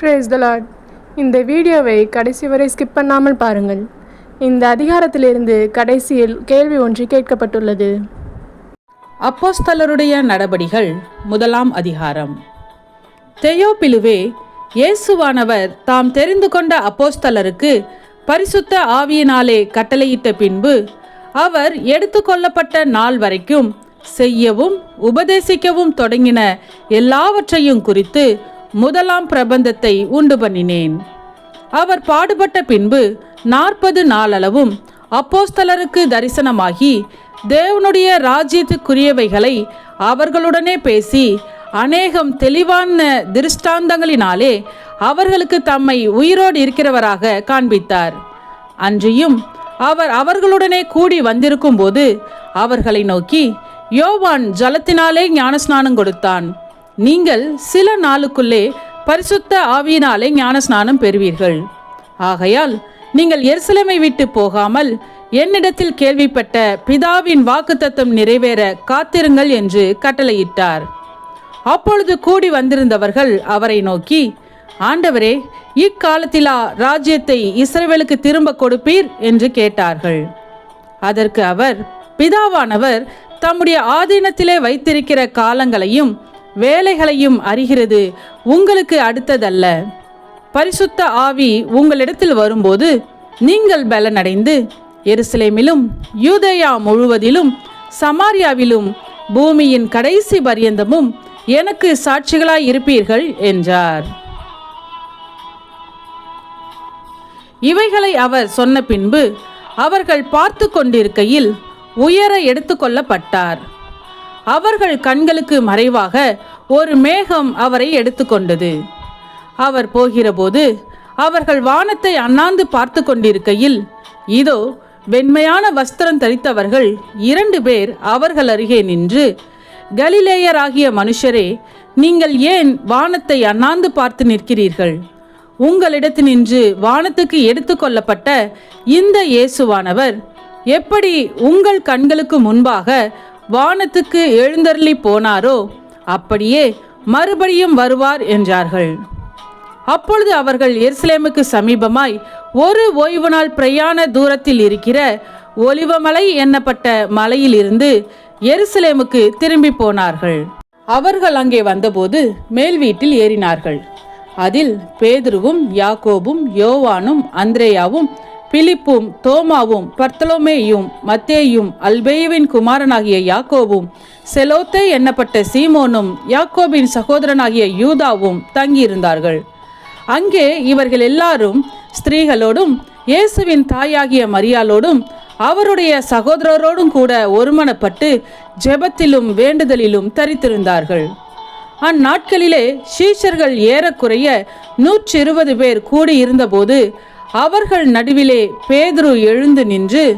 Brace த Lord இந்த வீடியோவை கடைசி வரை ஸ்கிப் பண்ணாமல் பாருங்கள். இந்த அதிகாரத்திலிருந்து கடைசியில் கேள்வி ஒன்று கேட்கப்பட்டுள்ளது. அப்போஸ்தலருடைய நடபடிகள் முதலாம் அதிகாரம். தெயோபிலுவே இயேசுவானவர் தாம் தெரிந்து கொண்ட அப்போஸ்தலருக்கு பரிசுத்த ஆவியினாலே கட்டளையிட்ட பின்பு அவர் எடுத்துக்கொள்ளப்பட்ட நாள் வரைக்கும் செய்யவும் உபதேசிக்கவும் தொடங்கின எல்லாவற்றையும் குறித்து முதலாம் பிரபந்தத்தை உண்டு பண்ணினேன். அவர் பாடுபட்ட பின்பு நாற்பது நாளளவும் அப்போஸ்தலருக்கு தரிசனமாகி தேவனுடைய ராஜ்யத்துக்குரியவைகளை அவர்களுடனே பேசி அநேகம் தெளிவான திருஷ்டாந்தங்களினாலே அவர்களுக்கு தம்மை உயிரோடு இருக்கிறவராக காண்பித்தார். அன்றியும் அவர் அவர்களுடனே கூடி வந்திருக்கும்போது அவர்களை நோக்கி யோவான் ஜலத்தினாலே ஞானஸ்நானம் கொடுத்தான். நீங்கள் சில நாளுக்குள்ளே பரிசுத்த ஆவியினாலே ஞானஸ்நானம் பெறுவீர்கள். ஆகையால் நீங்கள் எருசலேமை விட்டு போகாமல் என்னிடத்தில் கேள்விப்பட்ட பிதாவின் வாக்குத்தத்தம் நிறைவேற காத்திருங்கள் என்று கட்டளையிட்டார். அப்பொழுது கூடி வந்திருந்தவர்கள் அவரை நோக்கி ஆண்டவரே இக்காலத்திலா ராஜ்யத்தை இஸ்ரேவேலுக்கு திரும்ப கொடுப்பீர்? என்று கேட்டார்கள். அதற்கு அவர் பிதாவானவர் தம்முடைய ஆதீனத்திலே வைத்திருக்கிற காலங்களையும் வேலைகளையும் அறிகிறது உங்களுக்கு அடுத்ததல்ல. பரிசுத்த ஆவி உங்களிடத்தில் வரும்போது நீங்கள் பலனடைந்து எருசலேமிலும் யூதயா முழுவதிலும் சமாரியாவிலும் பூமியின் கடைசி பரியந்தமும் எனக்கு சாட்சிகளாய் இருப்பீர்கள் என்றார். இவைகளை அவர் சொன்ன பின்பு அவர்கள் பார்த்து கொண்டிருக்கையில் உயர எடுத்துக்கொள்ளப்பட்டார் அவர்கள் கண்களுக்கு மறைவாக ஒரு மேகம் அவரை எடுத்துக்கொண்டது. அவர் போகிறபோது அவர்கள் வானத்தை அண்ணாந்து பார்த்து கொண்டிருக்கையில் இதோ வெண்மையான வஸ்திரம் தரித்தவர்கள் இரண்டு பேர் அவர்கள் அருகே நின்று கலிலேயராகிய மனுஷரே நீங்கள் ஏன் வானத்தை அண்ணாந்து பார்த்து நிற்கிறீர்கள்? உங்களிடத்து நின்று வானத்துக்கு எடுத்துக்கொள்ளப்பட்ட இந்த இயேசுவானவர் எப்படி உங்கள் கண்களுக்கு முன்பாக வானத்துக்கு எழுந்தருளி போனாரோ அப்படியே மறுபடியும் வருவார் என்றார்கள். அப்பொழுது அவர்கள் எருசலேமுக்கு சமீபமாய் ஒரு ஓய்வு நாள் பிரயாண தூரத்தில் இருக்கிற ஒலிவமலை என்னப்பட்ட மலையிலிருந்து எருசலேமுக்கு திரும்பி போனார்கள். அவர்கள் அங்கே வந்தபோது மேல் வீட்டில் ஏறினார்கள். அதில் பேதுருவும் யாக்கோபும் யோவானும் அந்திரேயாவும் பிலிப்பும் தோமாவும் பர்த்தலோமேயும் மத்தேயும் அல்பேயுவின் குமாரனாகிய யாக்கோவும் செலோத்தே எண்ணப்பட்ட சீமோனும் யாக்கோபின் சகோதரனாகிய யூதாவும் தங்கியிருந்தார்கள். அங்கே இவர்கள் எல்லாரும் ஸ்திரீகளோடும் இயேசுவின் தாயாகிய மரியாளோடும் அவருடைய சகோதரரோடும் கூட ஒருமனப்பட்டு ஜெபத்திலும் வேண்டுதலிலும் தரித்திருந்தார்கள். அந்நாட்களிலே சீஷர்கள் ஏறக்குறைய நூற்றி இருபது பேர் கூடியிருந்தபோது அவர்கள் நடுவிலே பேதுரு எழுந்து நின்று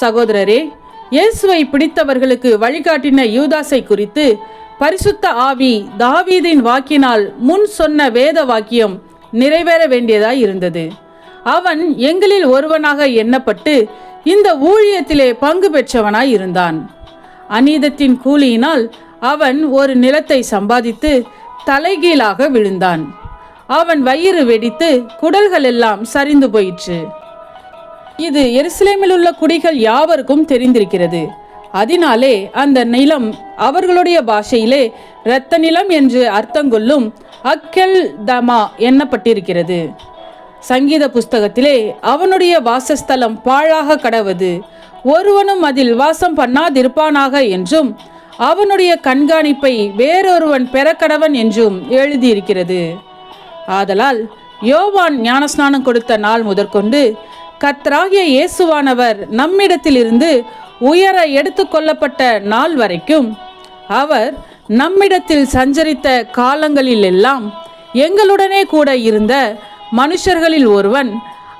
சகோதரரே இயேசுவை பிடித்தவர்களுக்கு வழிகாட்டின யூதாசை குறித்து பரிசுத்த ஆவி தாவீதின் வாக்கினால் முன் சொன்ன வேத வாக்கியம் நிறைவேற வேண்டியதாய் இருந்தது. அவன் எங்களில் ஒருவனாக எண்ணப்பட்டு இந்த ஊழியத்திலே பங்கு பெற்றவனாய் இருந்தான். அநீதத்தின் கூலியினால் அவன் ஒரு நிலத்தை சம்பாதித்து தலைகீழாக விழுந்தான். அவன் வயிறு வெடித்து குடல்கள் எல்லாம் சரிந்து போயிற்று. இது எருசலேமில் உள்ள குடிகள் யாவருக்கும் தெரிந்திருக்கிறது. அதனாலே அந்த நிலம் அவர்களுடைய பாஷையிலே இரத்த நிலம் என்று அர்த்தங்கொள்ளும் அக்கெல் தமா எண்ணப்பட்டிருக்கிறது சங்கீத புஸ்தகத்திலே அவனுடைய வாசஸ்தலம் பாழாக கடவது ஒருவனும் அதில் வாசம் பண்ணாதிருப்பானாக என்றும் அவனுடைய கண்காணிப்பை வேறொருவன் பெறக்கடவன் என்றும் எழுதியிருக்கிறது. ஆதலால் யோவான் ஞானஸ்நானம் கொடுத்த நாள் முதற்கொண்டு கத்ராகிய இயேசுவானவர் நம்மிடத்திலிருந்து உயர எடுத்துக்கொள்ளப்பட்ட நாள் வரைக்கும் அவர் நம்மிடத்தில் சஞ்சரித்த காலங்களிலெல்லாம் எங்களுடனே கூட இருந்த மனுஷர்களில் ஒருவன்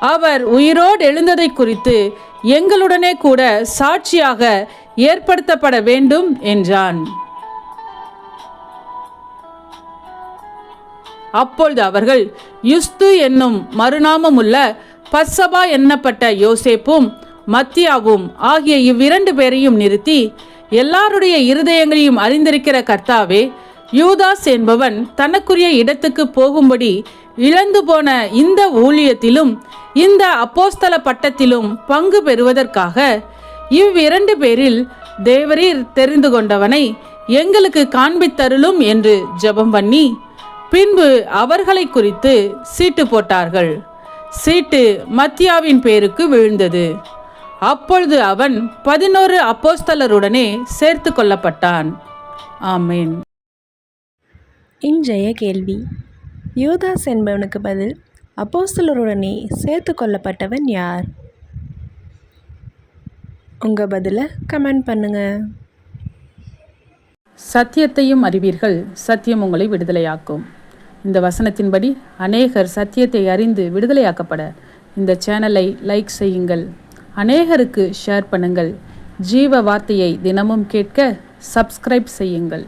அவர் உயிரோடு எழுந்ததை குறித்து எங்களுடனே கூட சாட்சியாக ஏற்படுத்தப்பட வேண்டும் என்றான். அப்பொழுது அவர்கள் யுஸ்து என்னும் மறுநாமமுள்ள பர்சபா எண்ணப்பட்ட யோசேப்பும் மத்தியாவும் ஆகிய இவ்விரண்டு பேரையும் நிறுத்தி எல்லாருடைய இருதயங்களையும் அறிந்திருக்கிற கர்த்தாவே யூதாஸ் என்பவன் தனக்குரிய இடத்துக்கு போகும்படி இழந்து போன இந்த ஊழியத்திலும் இந்த அப்போஸ்தல பட்டத்திலும் பங்கு பெறுவதற்காக இவ்விரண்டு பேரில் தேவரீர் தெரிந்து கொண்டவனை எங்களுக்கு காண்பித்தருளும் என்று ஜெபம் பண்ணி பின்பு அவர்களை குறித்து சீட்டு போட்டார்கள். சீட்டு மத்தியாவின் பேருக்கு விழுந்தது. அப்பொழுது அவன் பதினோரு அப்போஸ்தலருடனே சேர்த்து கொள்ளப்பட்டான். ஆமேன். இன்றைய கேள்வி. யூதாஸ் என்பவனுக்கு பதில் அப்போஸ்தலருடனே சேர்த்து கொள்ளப்பட்டவன் யார்? உங்கள் பதிலை கமெண்ட் பண்ணுங்கள் சத்தியத்தையும் அறிவீர்கள். சத்தியம் உங்களை விடுதலையாக்கும். இந்த வசனத்தின்படி அநேகர் சத்தியத்தை அறிந்து விடுதலையாக்கப்பட. இந்த சேனலை லைக் செய்யுங்கள். அநேகருக்கு ஷேர் பண்ணுங்கள். ஜீவ வார்த்தையை தினமும் கேட்க சப்ஸ்கிரைப் செய்யுங்கள்.